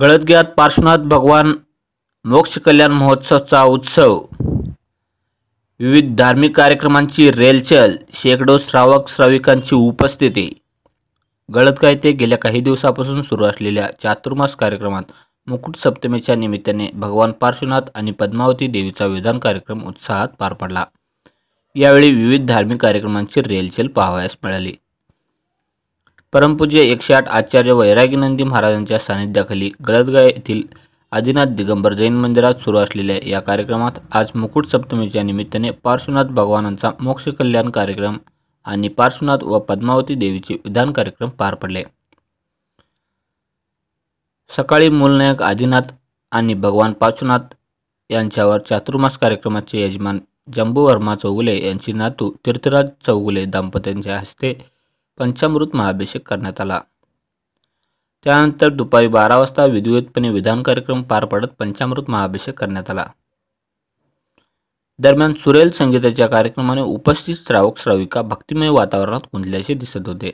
गळदग्यात पार्श्वनाथ भगवान मोक्ष कल्याण महोत्सवचा उत्सव. विविध धार्मिक कार्यक्रमांची रेलचल शेकडो श्रावक श्राविकांची उपस्थिती. गळदगा येथे गेल्या काही दिवसापासून सुरू असलेल्या चातुर्मास कार्यक्रमात मुकुट सप्तमीच्या निमित्ताने भगवान पार्श्वनाथ आणि पद्मावती देवीचा विधान कार्यक्रम उत्साहात पार पडला. यावेळी विविध धार्मिक कार्यक्रमांची रेलचेल पाहावयास मिळाली. परमपूज्य एकशे आठ आचार्य वैरागीनंदी महाराजांच्या सानिध्याखाली गळदगा येथील आदिनाथ दिगंबर जैन मंदिरात सुरू असलेल्या या कार्यक्रमात आज मुकुट सप्तमीच्या निमित्ताने पार्श्वनाथ भगवानांचा मोक्ष कल्याण कार्यक्रम आणि पार्श्वनाथ व पद्मावती देवीचे विधान कार्यक्रम पार पडले. सकाळी मूलनायक आदिनाथ आणि भगवान पार्श्वनाथ यांच्यावर चातुर्मास कार्यक्रमाचे यजमान जंबू वर्मा चौगुले यांची नातू तीर्थराज चौगुले दाम्पत्यांच्या हस्ते पंचामृत महाभिषेक करण्यात आला. त्यानंतर दुपारी बारा वाजता विधिवतपणे विधान कार्यक्रम पार पडत पंचामृत महाभिषेक करण्यात आला. दरम्यान सुरेल संगीताच्या कार्यक्रमाने उपस्थित श्रावक श्राविका भक्तिमय वातावरणात गुंतल्याचे दिसत होते.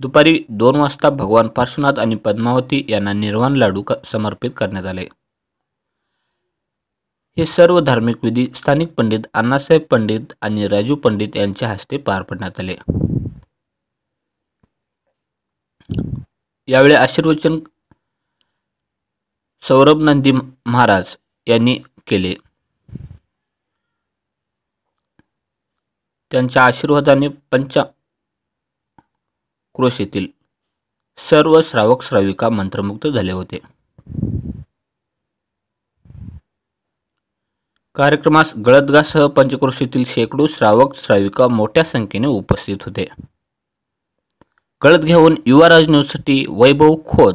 दुपारी दोन वाजता भगवान पार्श्वनाथ आणि पद्मावती यांना निर्वाण लाडू समर्पित करण्यात आले. हे सर्व धार्मिक विधी स्थानिक पंडित अण्णासाहेब पंडित आणि राजू पंडित यांच्या हस्ते पार पडण्यात आले. यावेळी आशीर्वचन सौरभ नंदी महाराज यांनी केले. त्यांच्या आशीर्वादाने पंचा क्रोशेतील सर्व श्रावक श्राविका मंत्रमुक्त झाले होते. कार्यक्रमास गळदगासह पंचक्रोशीतील शेकडो श्रावक श्राविका मोठ्या संख्येने उपस्थित होते. गळदघ्याहून युवाराज न्यूजसाठी वैभव खोत.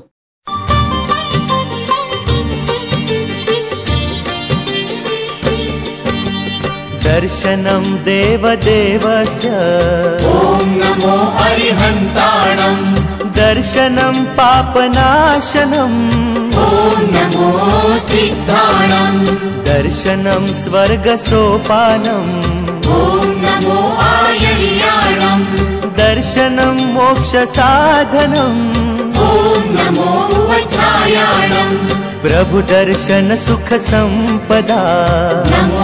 दर्शनं देवदेवस्य ॐ नमो अरिहन्ताणम्. दर्शनं पापनाशनम् ॐ नमो सिद्धाणम्। दर्शनं स्वर्गसोपानम् ॐ नमो आयर्याणम् दर्शनं मोक्षसाधनम् ॐ नमो वज्रायाणम् प्रभुदर्शन सुखसम्पदा नमो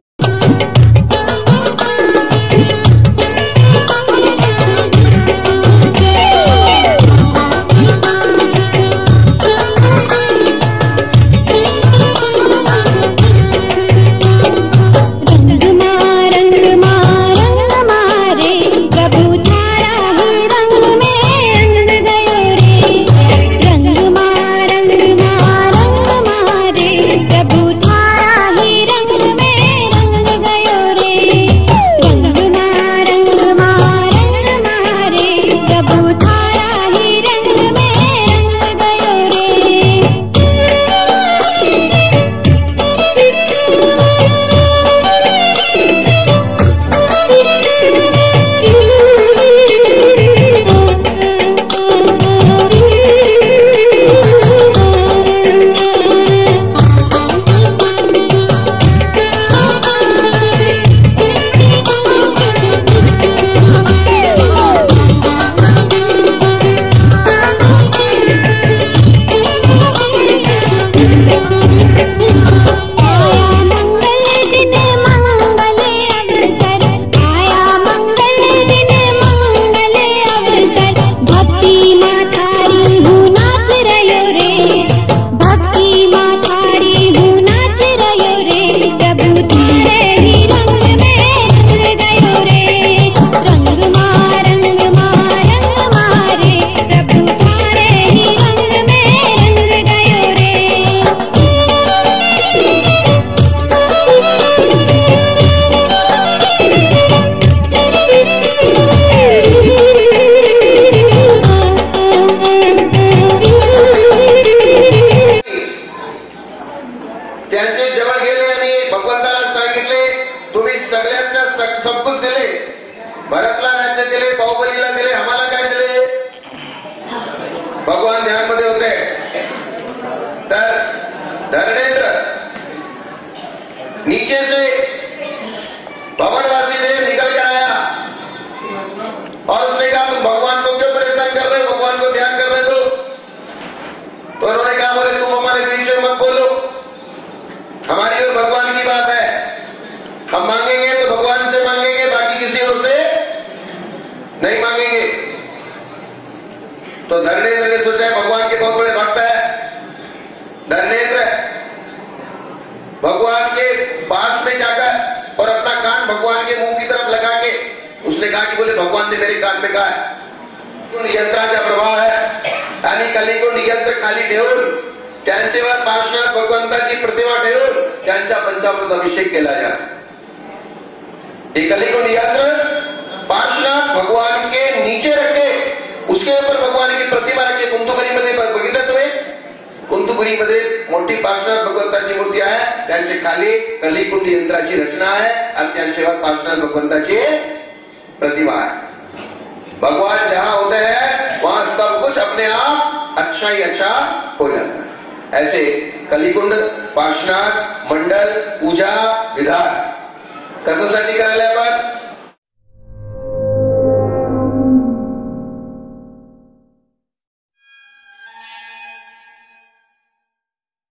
तुम्ही सगळ्यांना संपून दिले. भरतला राज्य दिले बाहुबलीला दिले आम्हाला काय दिले? भगवान ध्यानमध्ये होते. तर धरणेंद्र नीचे से तो धर्मेंद्र ने सोचा भगवान के बहुत बड़े भक्त है। धर्मेंद्र भगवान के पास में जाकर और अपना कान भगवान के मुँह की तरफ़ लगा के उसने कहा कि बोले, भगवान ने मेरे कान में कहा है। तो नियंत्रणाचा प्रभाव आहे आणि कलिको नियंत्र खाली ठेवून त्यांच्यावर पार्श्वात भगवंताची प्रतिमा ठेवून त्यांचा पंचामृत अभिषेक केला जातो ये कलिको नियंत्रण पार्श्वनाथ भगवान के नीचे रखे उसके ऊपर भगवान की प्रतिमा रखे कुंतुगिरीमध्ये ब- बघितलं तुम्ही कुंतुगिरीमध्ये मोठी पार्श्वनाथ भगवंताची मूर्ती आहे. त्यांच्या खाली कलिकुंड यंत्राची रचना आहे आणि त्यांच्यावर पार्श्वनाथ भगवंताची प्रतिमा है भगवान जहाँ होते हैं, वहाँ सब कुछ अपने आप अच्छा ही अच्छा हो जाता है. ऐसे कलिकुंड, पार्श्वनाथ, मंडल, पूजा, विधान कशासाठी करायला